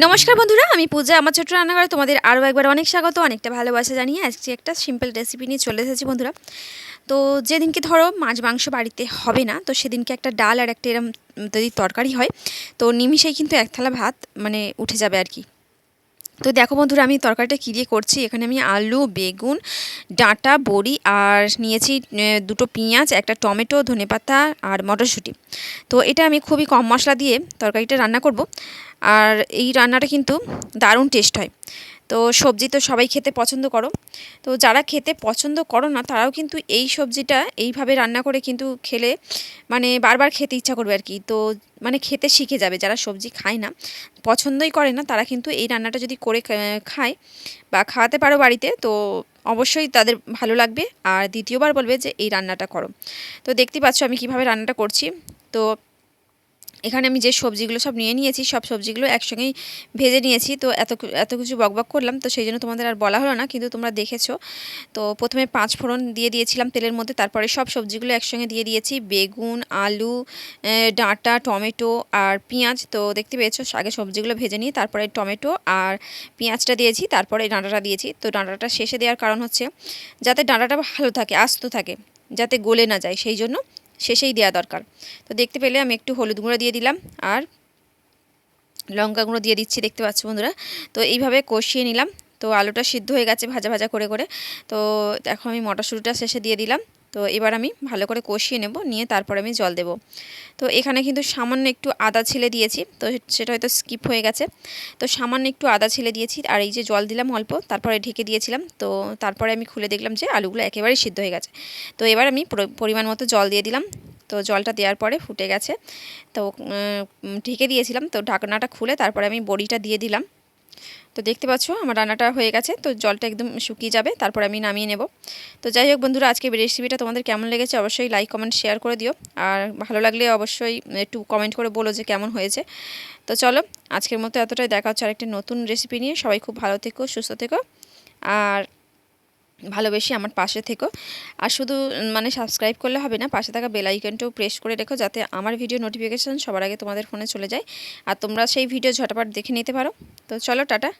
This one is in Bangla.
নমস্কার বন্ধুরা, আমি পূজা, আমার ছোট রান্নাঘরে তোমাদের আরও একবার অনেক স্বাগত, অনেকটা ভালোবাসা জানিয়ে আজকে একটা সিম্পল রেসিপি নিয়ে চলে এসেছি বন্ধুরা। তো যেদিনকে ধরো মাছ মাংস বাড়িতে হবে না, তো সেদিনকে একটা ডাল আর একটা এরম যদি তরকারি হয়, তো নিমিশেই কিন্তু এক থালা ভাত মানে উঠে যাবে আর কি। তো দেখো বন্ধুরা, আমি তরকারিটা কী দিয়ে করছি? এখানে আমি আলু, বেগুন, ডাঁটা, বড়ি আর নিয়েছি দুটো পেঁয়াজ, একটা টমেটো, ধনেপাতা আর মটরশুঁটি। তো এটা আমি খুবই কম মশলা দিয়ে তরকারিটা রান্না করব। আর এই রান্নাটা কিন্তু দারুণ টেস্ট হয়। তো সবজি তো সবাই খেতে পছন্দ করো। তো যারা খেতে পছন্দ করো না, তারাও কিন্তু এই সবজিটা এইভাবে রান্না করে কিন্তু খেলে মানে বারবার খেতে ইচ্ছা করবে আর কি তো মানে খেতে শিখে যাবে। যারা সবজি খায় না, পছন্দই করে না, তারা কিন্তু এই রান্নাটা যদি করে খায় বা খাওয়াতে পারো বাড়িতে, তো অবশ্যই তাদের ভালো লাগবে। আর দ্বিতীয়বার বলবে যে, এই রান্নাটা করো। তো দেখতে পাচ্ছ আমি কীভাবে রান্নাটা করছি। তো এখানে আমি যে সবজিগুলো সব নিয়ে নিয়েছি, সব সবজিগুলো একসঙ্গেই ভেজে নিয়েছি। তো এত এত কিছু বকবক করলাম, তো সেই জন্য তোমাদের আর বলা হলো না, কিন্তু তোমরা দেখেছ। তো প্রথমে পাঁচ ফোড়ন দিয়ে দিয়েছিলাম তেলের মধ্যে, তারপরে সব সবজিগুলো একসঙ্গে দিয়ে দিয়েছি, বেগুন, আলু ডাঁটা, টমেটো আর পেঁয়াজ। তো দেখতে পেয়েছ, আগে সবজিগুলো ভেজে নিয়ে তারপরে টমেটো আর পেঁয়াজটা দিয়েছি, তারপরে ডাঁটাটা দিয়েছি। তো ডাঁটাটা শেষে দেওয়ার কারণ হচ্ছে, যাতে ডাঁটাটা ভালো থাকে, আস্ত থাকে, যাতে গলে না যায়, সেই জন্য শেষেই দেওয়া দরকার। তো দেখতে পেলে আমি একটু হলুদ গুঁড়ো দিয়ে দিলাম আর লঙ্কা গুঁড়ো দিয়ে দিচ্ছি, দেখতে পাচ্ছ বন্ধুরা? তো এইভাবে কষিয়ে নিলাম। তো আলুটা সিদ্ধ হয়ে গেছে ভাজা ভাজা করে করে। তো এখন আমি মটরশুঁটিটা শেষে দিয়ে দিলাম। তো এবার আমি ভালো করে কষিয়ে নেব, নিয়ে তারপর আমি জল দেব। তো এখানে কিন্তু সামান্য একটু আদা ছেলে দিয়েছি, তো সেটা হয়তো স্কিপ হয়ে গেছে। তো সামান্য একটু আদা ছেলে দিয়েছি, আর এই যে জল দিলাম অল্প, তারপরে ঢেকে দিয়েছিলাম। তো তারপরে আমি খুলে দেখলাম যে আলুগুলো একেবারেই সিদ্ধ হয়ে গেছে। তো এবার আমি পরিমাণ মতো জল দিয়ে দিলাম। তো জলটা দেওয়ার পরে ফুটে গেছে। তো ঢেকে দিয়েছিলাম। তো ঢাকনাটা খুলে তারপরে আমি বড়িটা দিয়ে দিলাম। তো দেখতে পাচ্ছ, আমার রান্নাটা হয়ে গেছে, তো জলটা একদম শুকিয়ে যাবে, তারপর আমি নামিয়ে নেব। তো যাই হোক বন্ধুরা আজকে রেসিপিটা তোমাদের কেমন লেগেছে অবশ্যই লাইক কমেন্ট শেয়ার করে দিও। আর ভালো লাগলে অবশ্যই একটু কমেন্ট করে বলো যে কেমন হয়েছে। তো চলো, আজকের মতো এতটাই, দেখা হচ্ছে আরেকটি নতুন রেসিপি নিয়ে। সবাই খুব ভালো থেকো, সুস্থ থেকো। আর ভালোবেসে আমার পাশে থেকো। আর শুধু মানে সাবস্ক্রাইব করলে হবে না, পাশে থাকা বেল আইকনটাও প্রেস করে রেখো যাতে আমার ভিডিও নোটিফিকেশান সবার আগে তোমাদের ফোনে চলে যায়। আর তোমরা সেই ভিডিও ঝটাপট দেখে নিতে পারো। তো চলো, টাটা।